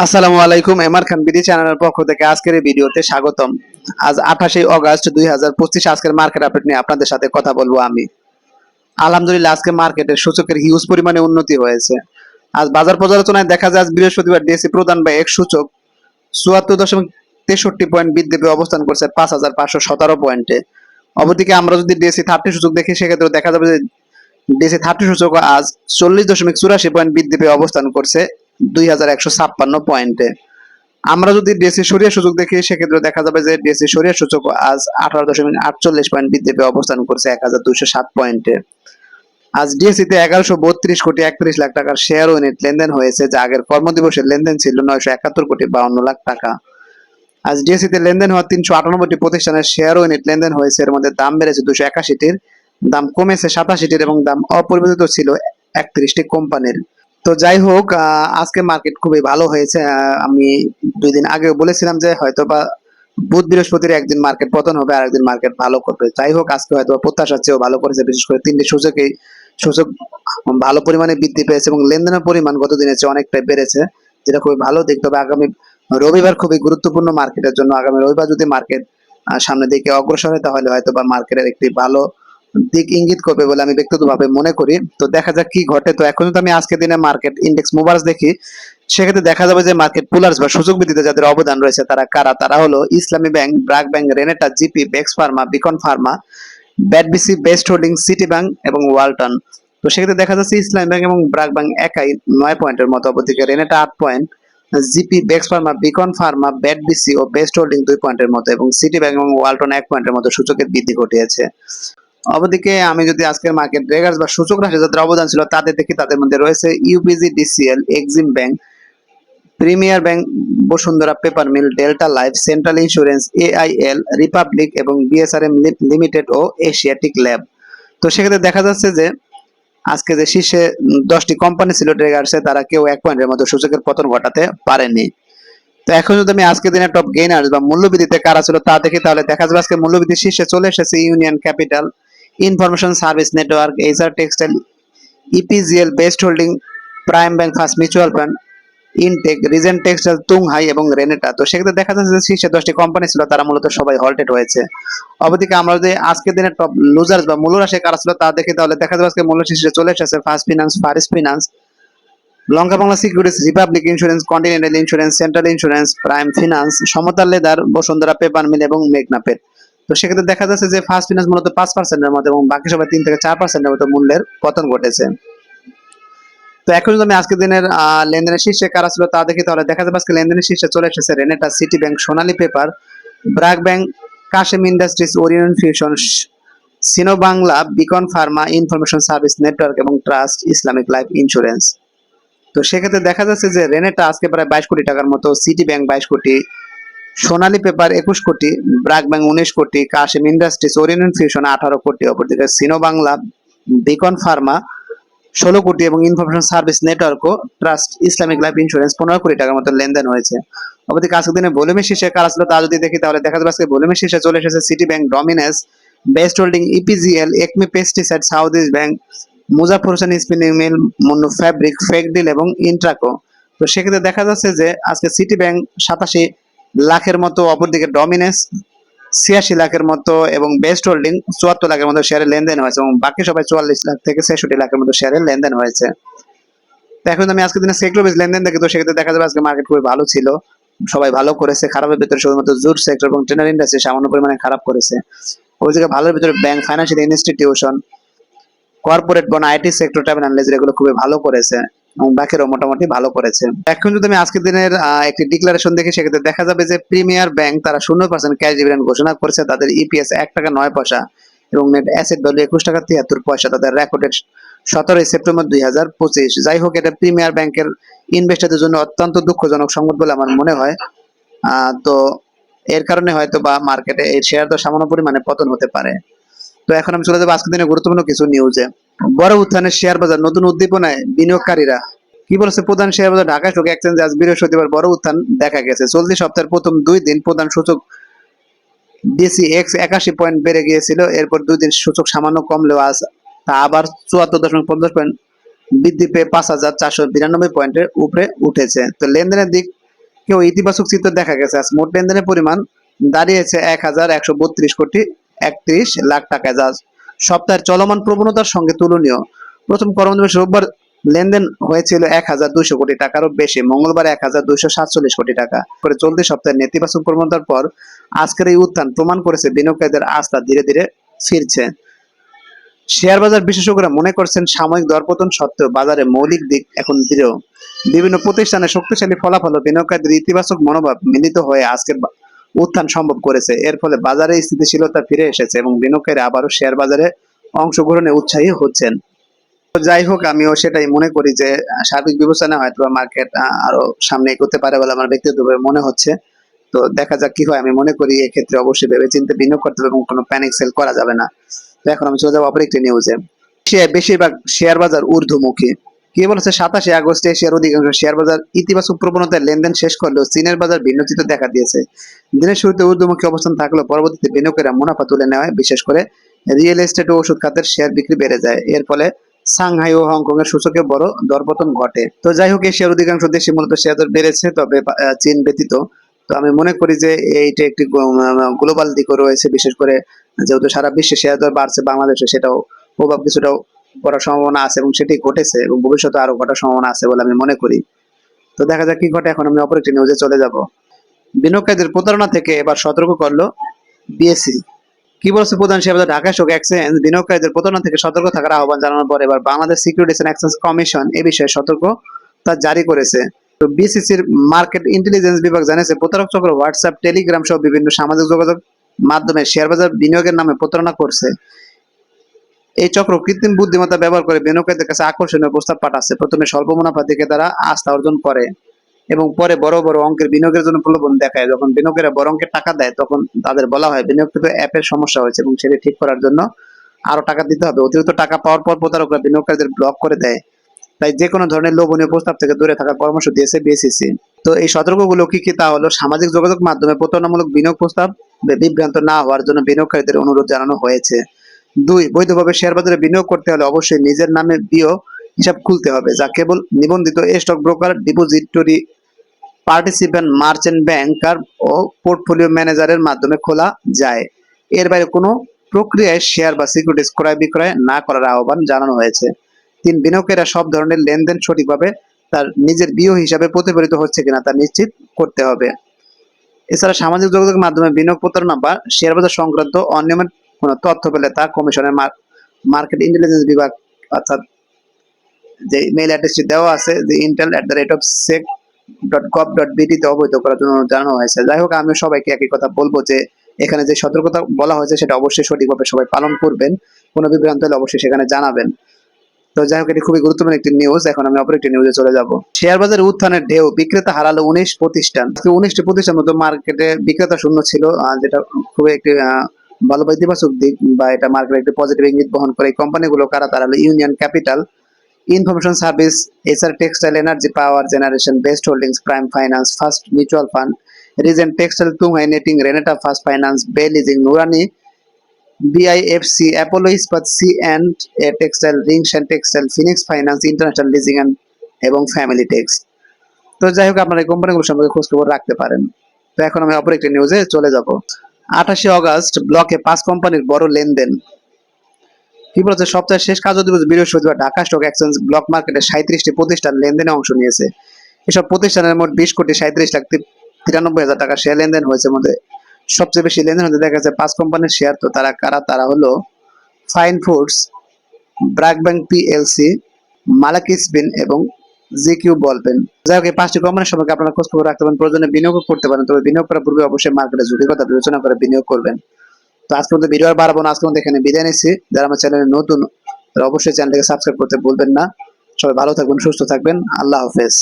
আসসালামু আলাইকুম, এমআর খান বিডি চ্যানেলের পক্ষ থেকে আজকের এই ভিডিওতে স্বাগতম। আজ আঠাশে অগস্ট দুই আজকের মার্কেট আপডেট নিয়ে আপনাদের সাথে কথা বলব আমি। আলহামদুলিল্লাহ, আজকে মার্কেটের সূচকের হিউজ পরিমাণে উন্নতি হয়েছে। আজ বাজার পর্যালোচনায় দেখা যায়, আজ বৃহস্পতিবার ডিএসসি প্রধান বা এক সূচক চুয়াত্তর দশমিক তেষট্টি পয়েন্ট বৃদ্ধি পেয়ে অবস্থান করছে পাঁচ হাজার পাঁচশো সতেরো পয়েন্টে। অপরদিকে আমরা যদি ডিএসসি থার্টি সূচক দেখি, সেক্ষেত্রে দেখা যাবে যে ডিএসসি থার্টি সূচক আজ চল্লিশ দশমিক চুরাশি পয়েন্ট বৃদ্ধি পেয়ে অবস্থান করছে। দুই হাজার একশো ছাপ্পান্ন পয়েন্টে। আমরা যদি ডিএসসি সরিয়া সূচক দেখি, সেক্ষেত্রে দেখা যাবে যে ডিএসসি সরিয়া সূচক আজ আঠারো দশমিক আটচল্লিশ পয়েন্ট বৃদ্ধি পেয়ে অবস্থান করছে এক হাজার দুইশো সাত পয়েন্টে। আজ ডিএসসি তে এগারোশো বত্রিশ কোটি একত্রিশ লাখ টাকার শেয়ার ইউনিট লেনদেন হয়েছে, যা আগের কর্মদিবসের লেনদেন ছিল নয়শো একাত্তর কোটি বাউন্ন লাখ টাকা। আজ ডিএসসি তে লেনদেন হওয়া তিনশো আটানব্বইটি প্রতিষ্ঠানের শেয়ার ইউনিট লেনদেন হয়েছে, এর মধ্যে দাম বেড়েছে দুশো একাশিটির, দাম কমেছে সাতাশিটির এবং দাম অপরিবর্তিত ছিল একত্রিশটি কোম্পানির। তো যাই হোক আজকে মার্কেট খুবই ভালো হয়েছে। আমি দুই দিন আগেও বলেছিলাম যে হয়তো বা বুধ বৃহস্পতির একদিন মার্কেট পতন হবে আর একদিন মার্কেট ভালো করবে। যাই হোক, আজকে হয়তো প্রত্যাশার চেয়েও ভালো করেছে, বিশেষ করে তিনটি সূচকেই সূচক ভালো পরিমাণে বৃদ্ধি পেয়েছে এবং লেনদেনের পরিমাণ গত দিনের চেয়ে অনেকটাই বেড়েছে, যেটা খুবই ভালো দিক। তবে আগামী রবিবার খুবই গুরুত্বপূর্ণ মার্কেটের জন্য আগামী রবিবার যদি মার্কেট সামনের দিকে অগ্রসর হয়, তাহলে হয়তো বা মার্কেটের একটি ভালো দিক ইঙ্গিত করবে বলে আমি ব্যক্তিগতভাবে মনে করি। তো দেখা যাক কি ঘটে। তো এখন তো আমি আজকে দিনে মার্কেট ইন্ডেক্স মুভার্স দেখি। সেক্ষেত্রে দেখা যাবে যে মার্কেট পুলার্স বা সুযোগ বৃদ্ধিতে যাদের অবদান রয়েছে তারা কারা? তারা হলো Islami Bank, BRAC Bank, Renata, GP, Bex Pharma, Beacon Pharma BATBC Best Holding, City Bank এবং ওয়ালটন। তো সেক্ষেত্রে দেখা যাচ্ছে ইসলামী ব্যাংক এবং ব্রাক ব্যাংক একাই নয় পয়েন্টের মতো অপরদিকে। রেনেটা আট point, GP, Bex Pharma, Beacon Pharma BATBC ও বেস্ট হোল্ডিং দুই পয়েন্টের মতো এবং সিটি ব্যাংক এবং ওয়ালটন এক পয়েন্টের মতো সূচকের বৃদ্ধি ঘটিয়েছে। অপরদিকে আমি যদি আজকের মার্কেট রেগার্স বা সূচক রাশি যাদের অবদান ছিল, তাদের দেখি তাদের মধ্যে রয়েছে UPG DCL Exim Bank Premier Bank Bashundhara Paper Mill Delta Life Central Insurance AIL Republic এবং বিএসআরএম লিমিটেড ও এশিয়াটিক ল্যাব তো সেক্ষেত্রে দেখা যাচ্ছে যে আজকে যে শীর্ষে দশটি কোম্পানি ছিল ট্রেগার্সে তারা কেউ এক পয়েন্টের মতো সূচকের পতন ঘটাতে পারেনি। তো এখন যদি আমি আজকে দিনে টপ গেইনার্স বা মূল্যবৃদ্ধিতে কারা ছিল তা দেখি, তাহলে দেখা যাবে আজকে মূল্যবৃদ্ধি শীর্ষে চলে এসেছে Union Capital Information Service Network HR Textile EPGL Best Holding Prime Bank First Mutual Fund Intech Regent Textile Tunghai এবং রেনেটা তো সেক্ষেত্রে দেখা যাচ্ছে যে শীর্ষে দশটি কোম্পানি ছিল, তারা মূলত সবাই হল্টেড হয়েছে। অবদিকে আমরা যদি আজকের দিনে টপ লুজার্স বা রাশি কারা ছিল তা দেখি, তাহলে দেখা যাবে আজকে মূল্য শীর্ষে চলে এসেছে First Finance Fareast Finance Lanka Bangla Securities Republic Insurance Continental Insurance Central Insurance Prime Finance Samata Leather, Bashundhara Paper Mill এবং মেঘনা পেট তো সেক্ষেত্রে দেখা যাচ্ছে যে ফার্স্ট ফিনান্স মূলত পাঁচ পার্সেন্টের মতো এবং বাকি সবাই তিন থেকে চার পার্সেন্টের মতো মূল্যের পতন ঘটেছে। তো এখন আমি আজকের দিনের লেনদেনের শীর্ষে কারা ছিল তা দেখি, তাহলে দেখা যাবে আজকে লেনদেনের শীর্ষে চলে এসেছে Renata City Bank Sonali Paper BRAC Bank Kashem Industries Orion Fusion Sino Bangla Beacon Pharma Information Service Network এবং ট্রাস্ট ইসলামিক লাইফ ইন্স্যুরেন্স তো সেক্ষেত্রে দেখা যাচ্ছে যে রেনেটা আজকে প্রায় বাইশ কোটি টাকার মতো সিটি ব্যাংক বাইশ কোটি সোনালী পেপার একুশ কোটি, ব্রাক ব্যাংক উনিশ কোটি, কাশিম ইন্ডাস্ট্রিজ ওরিয়েন্ট ফিউশন আঠারো কোটি, অপরদিকে সিনো বাংলা, বিকন ফার্মা ষোলো কোটি এবং ইনফরমেশন সার্ভিস নেটওয়ার্ক ও ট্রাস্ট ইসলামিক লাইফ ইন্স্যুরেন্স পনেরো কোটি টাকার মতো লেনদেন হয়েছে। অপরদিকে আজকের দিনে ভলিউমের শীর্ষে কারা ছিল তা যদি দেখি তাহলে দেখা যাবে আজকে ভলিউমের শীর্ষে চলে এসেছে City Bank, Dominage, Best Holding EPGL, Acme Pesticide, South East Bank Muzaffar Hossain Spinning Mill, Monno Fabric fake ডিল এবং ইন্ট্রাকো। তো সেক্ষেত্রে দেখা যাচ্ছে যে আজকে সিটি ব্যাংক সাতাশি লাখের মতো, অপরদিকে ডমিনেস ছিয়াশি লাখের মতো এবং বেস্ট হোল্ডিং চুয়াত্তর লাখের মতো শেয়ারের লেনদেন হয়েছে এবং বাকি সবাই চুয়াল্লিশ লাখ থেকে ছেষট্টি লাখের মতো শেয়ারের লেনদেন হয়েছে। এখন আমি আজকে দিনে সেক্টর বেস লেনদেন দেখি তো সেক্ষেত্রে দেখা যাবে আজকে মার্কেট খুবই ভালো ছিল। সবাই ভালো করেছে, খারাপের ভিতরে শুধুমাত্র জুট সেক্টর এবং ট্রেনার ইন্ডাস্ট্রি সামান্য পরিমাণে খারাপ করেছে। ওইদিকে ভালোর ভিতরে bank financial institution corporate bond IT sector travel analyser এগুলো খুবই ভালো করেছে। এবং বাকিরাও মোটামুটি ভালো করেছে। এখন যদি আমি আজকের দিনের একটি ডিক্লারেশন দেখি, সেক্ষেত্রে দেখা যাবে যে প্রিমিয়ার ব্যাংক তারা শূন্য পার্সেন্ট ক্যাশ ডিভিডেন্ড ঘোষণা করেছে, তাদের ইপিএস এক টাকা নয় পয়সা এবং নেট অ্যাসেট ভ্যালু একুশ টাকা তিয়াত্তর পয়সা, তাদের রেকর্ডেড সতেরোই সেপ্টেম্বর দুই হাজার পঁচিশ। যাই হোক, এটা প্রিমিয়ার ব্যাংকের ইনভেস্টারদের জন্য অত্যন্ত দুঃখজনক সংবাদ বলে আমার মনে হয়। তো এর কারণে হয়তো বা মার্কেটে এই শেয়ার দর সামান্য পরিমাণে পতন হতে পারে। তো এখন আমি চলে যাব আজকের দিনে গুরুত্বপূর্ণ কিছু নিউজে বড় উত্থানের শেয়ার বাজার, নতুন উদ্দীপনায় বিনিয়োগকারীরা। কি বলেছে প্রধান শেয়ার বাজার? ঢাকা স্টক এক্সচেঞ্জ আজ বৃহস্পতিবার বড় উত্থান দেখা গেছে। চলতি সপ্তাহের প্রথম দুই দিন প্রধান সূচক ডিসি এক্স একাশি পয়েন্ট বেড়ে গিয়েছিল। এরপর দুই দিন সূচক সামান্য কমলেও আজ তা আবার চুয়াত্তর দশমিক পঞ্চাশ পয়েন্ট বৃদ্ধি পেয়ে পাঁচ হাজার চারশো বিরানব্বই পয়েন্টের উপরে উঠেছে। তো লেনদেনের দিক কেউ ইতিবাচক চিত্র দেখা গেছে। আজ মোট লেনদেনের পরিমাণ দাঁড়িয়েছে এক হাজার একশো বত্রিশ কোটি একত্রিশ লাখ টাকা যা সপ্তাহের চলমান প্রবণতার সঙ্গে তুলনীয়। প্রথম কর্মদিবস রোববার লেনদেন হয়েছিল এক হাজার দুইশো কোটি টাকারও বেশি। মঙ্গলবার এক হাজার দুইশো সাতচল্লিশ কোটি টাকা। করে চলতি সপ্তাহের নেতিবাচক প্রবণতার পর আজকের এই উত্থান প্রমাণ করেছে বিনিয়োগকারীদের আস্থা ধীরে ধীরে ফিরছে। শেয়ার বাজার বিশেষজ্ঞরা মনে করছেন সাময়িক দরপতন সত্ত্বেও বাজারে মৌলিক দিক এখন দৃঢ়। বিভিন্ন প্রতিষ্ঠানে শক্তিশালী ফলাফল ও বিনিয়োগকারীদের ইতিবাচক মনোভাব মিলিত হয়ে আজকের উত্থান সম্ভব করেছে। এর ফলে বাজারে স্থিতিশীলতা ফিরে এসেছে এবং বিনিয়োগকারী আবারও শেয়ার বাজারে অংশগ্রহণে উৎসাহী হচ্ছেন। যাই হোক, আমিও সেটাই মনে করি যে, সার্বিক বিবেচনা হয়তো মার্কেট আরও সামনে এগোতে পারে বলে আমার ব্যক্তিগতভাবে মনে হচ্ছে। তো দেখা যাক কি হয়। আমি মনে করি এক্ষেত্রে অবশ্যই ভেবে চিন্তে বিনিয়োগ করতে হবে এবং কোনো প্যানিক সেল করা যাবে না। এখন আমি চলে যাব অপর একটি নিউজে বেশিরভাগ শেয়ার বাজার ঊর্ধ্বমুখী। কি বলেছে? সাতাশে আগস্টে এশিয়ার অধিকাংশ শেয়ার বাজার ইতিবাচক প্রবণতায় লেনদেন শেষ করলেও চীনের বাজার ভিন্ন চিত্র দেখা দিয়েছে। দিনের শুরুতে ঊর্ধ্বমুখী অবস্থান থাকলেও পরবর্তীতে বিনিয়োগেরা মুনাফা তুলে নেওয়ায়, বিশেষ করে রিয়েল এস্টেট ও ওষুধ খাতের শেয়ার বিক্রি বেড়ে যায়। এর ফলে সাংহাই ও হংকং এর সূচকে বড় দরপতন ঘটে। তো যাই হোক, এশিয়ার অধিকাংশ দেশে মূলত শেয়ার দর বেড়েছে, তবে চীন ব্যতীত। তো আমি মনে করি যে এইটা একটি গ্লোবাল দিকও রয়েছে, বিশেষ করে যেহেতু সারা বিশ্বে শেয়ার দর বাড়ছে, বাংলাদেশে সেটাও প্রভাব কিছুটাও করার সম্ভাবনা আছে এবং সেটি ঘটেছে এবং ভবিষ্যতে আরও ঘটার সম্ভাবনা আছে বলে আমি মনে করি। তো দেখা যাক কি ঘটে। এখন আমি অপর একটি নিউজে চলে যাব। বিনিয়োগকারীদের প্রতারণা থেকে এবার সতর্ক করল বিএসসি কি বলছে প্রধান সেবা ঢাকা স্টক এক্সচেঞ্জ। বিনিয়োগকারীদের প্রতারণা থেকে সতর্ক থাকার আহ্বান জানানোর পর এবার Bangladesh Securities and Exchange Commission এ বিষয়ে সতর্কতা জারি করেছে। তো বিসিসির মার্কেট ইন্টেলিজেন্স বিভাগ জানিয়েছে, প্রতারক চক্র হোয়াটসঅ্যাপ টেলিগ্রাম সহ বিভিন্ন সামাজিক যোগাযোগ মাধ্যমে শেয়ার বাজার বিনিয়োগের নামে প্রতারণা করছে। এই চক্র কৃত্রিম বুদ্ধিমত্তা ব্যবহার করে বিনিয়োগকারীদের কাছে আকর্ষণীয় প্রস্তাব পাঠাচ্ছে। প্রথমে স্বল্প মুনাফা থেকে তারা আস্থা অর্জন করে এবং পরে বড় বড় অঙ্কের বিনিয়োগের জন্য প্রলোভন দেখায়। যখন বিনিয়োগেরা বড় অঙ্কের টাকা দেয়, তখন তাদের বলা হয় বিনিয়োগকৃত অ্যাপের সমস্যা হয়েছে এবং সেটি ঠিক করার জন্য আরও টাকা দিতে হবে। অতিরিক্ত টাকা পাওয়ার পর প্রতারকরা বিনিয়োগকারীদের ব্লক করে দেয়। তাই যে কোনো ধরনের লোভনীয় প্রস্তাব থেকে দূরে থাকার পরামর্শ দিয়েছে বিএসিসি তো এই সতর্কগুলো কি কি তা হলো? সামাজিক যোগাযোগ মাধ্যমে প্রতারণামূলক বিনিয়োগ প্রস্তাব বিভ্রান্ত না হওয়ার জন্য বিনিয়োগকারীদের অনুরোধ জানানো হয়েছে। দুই, বৈধভাবে শেয়ার বাজারে বিনিয়োগ করতে হলে অবশ্যই নিজের নামে বিও হিসাব খুলতে হবে, যা কেবল নিবন্ধিত stock broker depository participant merchant banker ও পোর্টফোলিও ম্যানেজারের মাধ্যমে খোলা যায়। এর বাইরে কোনো প্রক্রিয়ায় শেয়ার বা সিকিউরিটিজ ক্রয় বিক্রয় না করার আহ্বান জানানো হয়েছে। তিন, বিনিয়োগকারীরা সব ধরনের লেনদেন সঠিকভাবে তার নিজের বিও হিসাবে প্রতিফলিত হচ্ছে কিনা তা নিশ্চিত করতে হবে। এছাড়া সামাজিক যোগাযোগ মাধ্যমে বিনিয়োগ প্রতারণা বা শেয়ার বাজার সংক্রান্ত অনিয়মের কোনো তথ্য পেলে তা কমিশনের মার্কেট ইন্টেলিজেন্স বিভাগ, অর্থাৎ যে মেইল অ্যাড্রেসটি দেওয়া আছে, যে intel at the rate of sec dot gov dot বিটিতে অবহিত করার জন্য জানানো হয়েছে। যাই হোক আমি সবাইকে একই কথা বলব যে, এখানে যে সতর্কতা বলা হয়েছে, সেটা অবশ্যই সঠিকভাবে সবাই পালন করবেন। কোনো বিভ্রান্ত হলে অবশ্যই সেখানে জানাবেন। তো যাই হোক, এটি খুবই গুরুত্বপূর্ণ একটি নিউজ এখন আমি অপর একটি নিউজে চলে যাব। শেয়ার বাজারে উত্থানের ঢেউ, বিক্রেতা হারালো উনিশ প্রতিষ্ঠান। উনিশটি প্রতিষ্ঠান মতো মার্কেটে বিক্রেতা শূন্য ছিল যেটা খুবই একটি ভালো বা ইতিবাচক দিক বা এটা মার্কেট একটি পজিটিভ ইঙ্গিত বহন করে এই কোম্পানিগুলো কারা? তারা হলো Union Capital Information Service SR Textile Energy Power Generation Best Holdings Prime Finance First Mutual Fund Regent Textile Tunghai Knitting Renata First Finance Bay Leasing Nurani BIFC Apollo Ispat C and A Textile Rings and Textile Phoenix Finance International Leasing and এবং family text তো যাই হোক, আপনারা এই কোম্পানিগুলো সম্পর্কে খোঁজ খবর রাখতে পারেন। তো এখন আমি অপর একটি নিউজে চলে যাব। আঠাশে অগস্ট ব্লকে পাঁচ কোম্পানির বড় লেনদেন। কি বলছে? সপ্তাহের শেষ কাজ দিবস বৃহস্পতিবার ঢাকা স্টক এক্সচেঞ্জ ব্লক মার্কেটে সাঁত্রিশটি প্রতিষ্ঠান লেনদেনে অংশ নিয়েছে। এসব প্রতিষ্ঠানের মোট বিশ কোটি সাঁত্রিশ লাখ তিরানব্বই হাজার টাকা শেয়ার লেনদেন হয়েছে মধ্যে। সবচেয়ে বেশি লেনদেন হতে দেখা যাচ্ছে পাঁচ কোম্পানির শেয়ার। তো তারা কারা? তারা হলো Fine Foods, BRAC Bank PLC Malek Spin এবং জিকিউ কেউ বলবেন। যাই হোক, এই পাঁচটি কোম্পানির সম্পর্কে আপনারা খোঁজ খবর রাখতে পারেন, প্রয়োজনে বিনিয়োগ করতে পারেন, তবে বিনিয়োগ করার পূর্বে অবশ্যই মার্কেটে ঝুঁকির কথা বিবেচনা করে বিনিয়োগ করবেন। তো আজকে মধ্যে ভিডিও আর বাড়াবো না আজকে মধ্যে এখানে বিদায় নিচ্ছি। যারা আমার চ্যানেলে নতুন, তারা অবশ্যই চ্যানেলটাকে সাবস্ক্রাইব করতে ভুলবেন না। সবাই ভালো থাকবেন, সুস্থ থাকবেন। আল্লাহ হাফেজ।